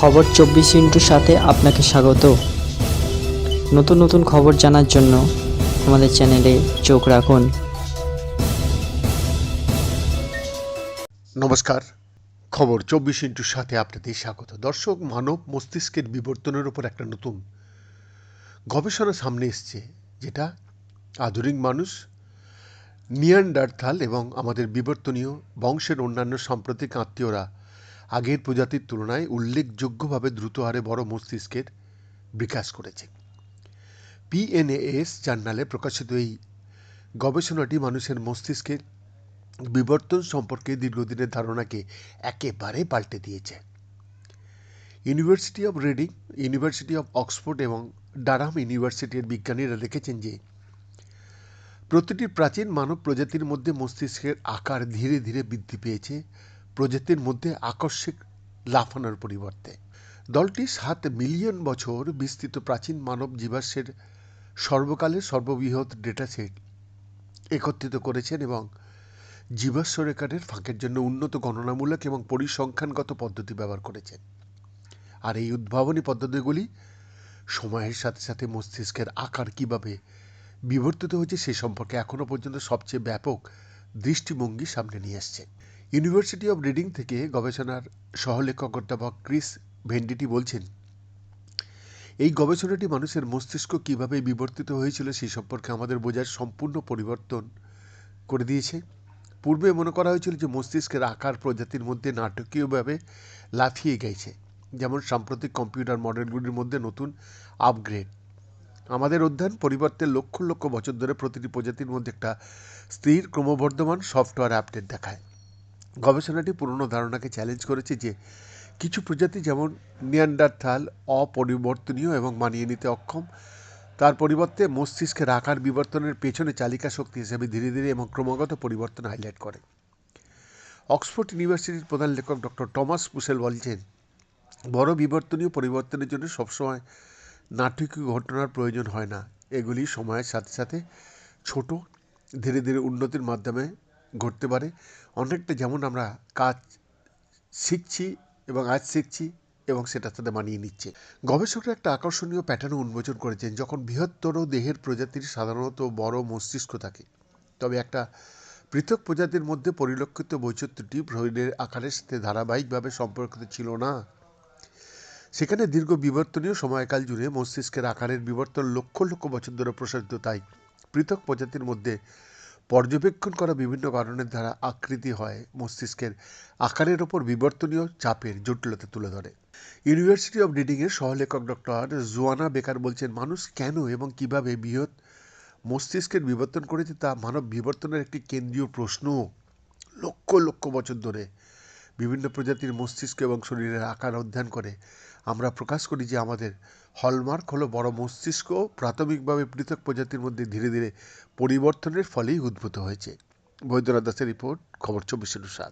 খবর চব্বিশ ইন্টুর সাথে আপনাকে স্বাগত। নতুন নতুন খবর জানার জন্য আমাদের চ্যানেলে চোখ রাখুন। নমস্কার। খবর চব্বিশ ইন্টুর সাথে আপনাদের স্বাগত। দর্শক, মানব মস্তিষ্কের বিবর্তনের উপর একটা নতুন গবেষণা সামনে এসছে, যেটা আধুনিক মানুষ, নিয়ান্ডারথাল এবং আমাদের বিবর্তনীয় বংশের অন্যান্য সাম্প্রতিক আত্মীয়রা আগের প্রজাতির তুলনায় উল্লেখযোগ্যভাবে দ্রুত হারে বড় মস্তিষ্কের বিকাশ করেছে। পিএনএএস জার্নালে প্রকাশিত এই গবেষণাটি মানুষের মস্তিষ্কের বিবর্তন সম্পর্কে দীর্ঘদিনের ধারণাকে একেবারে পাল্টে দিয়েছে। University of Reading university of Oxford এবং ডারাম ইউনিভার্সিটির বিজ্ঞানীরা দেখেছেন যে, প্রতিটি প্রাচীন মানব প্রজাতির মধ্যে মস্তিষ্কের আকার ধীরে ধীরে বৃদ্ধি পেয়েছে। প্রজাতির মধ্যে আকস্মিক লাফানোর পরিবর্তে। দলটি সাত মিলিয়ন বছর বিস্তৃত প্রাচীন মানব জীবাশ্মের সর্বকালের সর্ববৃহৎ ডেটাসেট একত্রিত করেছেন এবং জীবাশ্ম রেকর্ডের ফাঁকের জন্য উন্নত গণনামূলক এবং পরিসংখ্যানগত পদ্ধতি ব্যবহার করেছেন। আর এই উদ্ভাবনী পদ্ধতিগুলি সময়ের সাথে সাথে মস্তিষ্কের আকার কীভাবে বিবর্তিত হয়েছে সে সম্পর্কে এখনও পর্যন্ত সবচেয়ে ব্যাপক দৃষ্টিভঙ্গি সামনে নিয়ে আসছে। ইউনিভার্সিটি অব রিডিং থেকে গবেষণার সহলেখক অধ্যাপক ক্রিস ভেন্ডিটি বলছেন, এই গবেষণাটি মানুষের মস্তিষ্ক কীভাবে বিবর্তিত হয়েছিল সেই সম্পর্কে আমাদের বোঝার সম্পূর্ণ পরিবর্তন করে দিয়েছে। পূর্বে মনে করা হয়েছিল যে মস্তিষ্কের আকার প্রজাতির মধ্যে নাটকীয়ভাবে লাফিয়ে গেছে, যেমন সাম্প্রতিক কম্পিউটার মডেলগুলির মধ্যে নতুন আপগ্রেড। আমাদের অধ্যয়ন পরিবর্তের লক্ষ লক্ষ বছর ধরে প্রতিটি প্রজাতির মধ্যে একটা স্থির ক্রমবর্ধমান সফটওয়্যার আপডেট দেখায়। গবেষণাটি পুরনো ধারণাকে চ্যালেঞ্জ করেছে যে কিছু প্রজাতি যেমন নিয়ান্ডারথাল অপরিবর্তনীয় এবং মানিয়ে নিতে অক্ষম। তার পরিবর্তে মস্তিষ্কের আকার বিবর্তনের পেছনে চালিকা শক্তি হিসেবে ধীরে ধীরে এবং ক্রমাগত পরিবর্তন হাইলাইট করে। অক্সফোর্ড ইউনিভার্সিটির প্রধান লেখক ডক্টর টমাস পুসেল বলছেন, বড় বিবর্তনীয় পরিবর্তনের জন্য সবসময় নাটকীয় ঘটনার প্রয়োজন হয় না। এগুলি সময়ের সাথে সাথে ছোট, ধীরে ধীরে উন্নতির মাধ্যমে ঘটতে পারে। অনেকটা যেমন আমরা কাজ শিখছি এবং আজ শিখছি এবং সেটার সাথে মানিয়ে নিচ্ছে। গবেষকরা একটা আকর্ষণীয় প্যাটার্ন উন্মোচন করেছেন যখন বৃহত্তর দেহের প্রজাতির সাধারণত বড় মস্তিষ্ক থাকে। তবে একটা পৃথক প্রজাতির মধ্যে পরিলক্ষিত বৈচিত্র্যটি ব্রহিণের আকারের সাথে ধারাবাহিকভাবে সম্পর্কিত ছিল না। সেখানে দীর্ঘ বিবর্তনীয় সময়কাল জুড়ে মস্তিষ্কের আকারের বিবর্তন লক্ষ লক্ষ বছর ধরে প্রসারিত। তাই পৃথক প্রজাতির মধ্যে পর্যবেক্ষণ করা বিভিন্ন কারণের দ্বারা আকৃতি হয় মস্তিষ্কের আকারের ওপর বিবর্তনীয় চাপের জটিলতা তুলে ধরে। ইউনিভার্সিটি অব রিডিংয়ের সহলেখক ডক্টর জোয়ানা বেকার বলছেন, মানুষ কেন এবং কীভাবে বৃহৎ মস্তিষ্কের বিবর্তন করেছে তা মানব বিবর্তনের একটি কেন্দ্রীয় প্রশ্ন লক্ষ লক্ষ বছর ধরে বিভিন্ন প্রজাতির মস্তিষ্ক এবং শরীরের আকার অধ্যয়ন করে। আমরা প্রকাশ করি যে আমাদের হলমার্ক হলো বড় মস্তিষ্ক প্রাথমিকভাবে পৃথক প্রজাতির মধ্যে ধীরে ধীরে পরিবর্তনের ফলেই উদ্ভূত হয়েছে। বৈদ্যনাথ দাসের রিপোর্ট, খবর চব্বিশ সাত।